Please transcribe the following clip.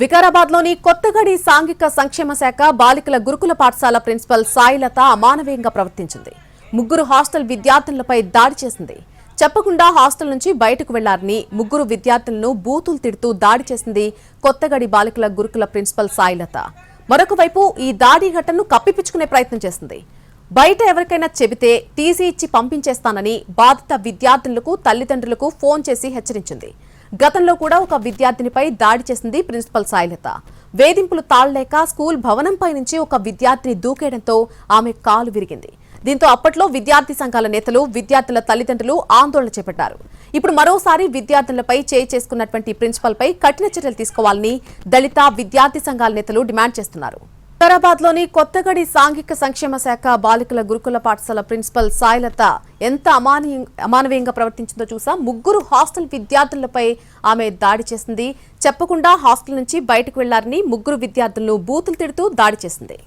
వికారాబాద్లోని కొత్తగడి సాంఘిక సంక్షేమ శాఖ బాలికల గురుకుల పాఠశాల ప్రిన్సిపల్ సాయిలత అమానవీయంగా ప్రవర్తించింది. ముగ్గురు హాస్టల్ విద్యార్థులపై దాడి చేసింది. చెప్పకుండా హాస్టల్ నుంచి బయటకు వెళ్ళారని ముగ్గురు విద్యార్థులను బూతులు తిడుతూ దాడి చేసింది కొత్తగడి బాలికల గురుకుల ప్రిన్సిపల్ సాయిలత. మరొక వైపు ఈ దాడి ఘటనను కప్పిపుచ్చుకునే ప్రయత్నం చేసింది. బయట ఎవరికైనా చెబితే టీసీ ఇచ్చి పంపించేస్తానని బాధిత విద్యార్థులకు తల్లిదండ్రులకు ఫోన్ చేసి హెచ్చరించింది. గతంలో కూడా ఒక విద్యార్థినిపై దాడి చేసింది ప్రిన్సిపల్ సాయిలత. వేధింపులు తాళలేక స్కూల్ భవనంపై నుంచి ఒక విద్యార్థిని దూకేయడంతో ఆమె కాలు విరిగింది. దీంతో అప్పట్లో విద్యార్థి సంఘాల నేతలు విద్యార్థుల తల్లిదండ్రులు ఆందోళన చేపట్టారు. ఇప్పుడు మరోసారి విద్యార్థులపై చేయి చేసుకున్నటువంటి ప్రిన్సిపల్పై కఠిన చర్యలు తీసుకోవాలని దళిత విద్యార్థి సంఘాల నేతలు డిమాండ్ చేస్తున్నారు. హైదరాబాద్లోని కొత్తగడి సాంఘిక సంక్షేమ శాఖ బాలికల గురుకుల పాఠశాల ప్రిన్సిపల్ సాయిలత ఎంత అమానీయ అమానవీయంగా ప్రవర్తించిందో చూసా. ముగ్గురు హాస్టల్ విద్యార్థులపై ఆమె దాడి చేసింది. చెప్పకుండా హాస్టల్ నుంచి బయటకు వెళ్ళారని ముగ్గురు విద్యార్థులను బూతులు తిడుతూ దాడి చేసింది.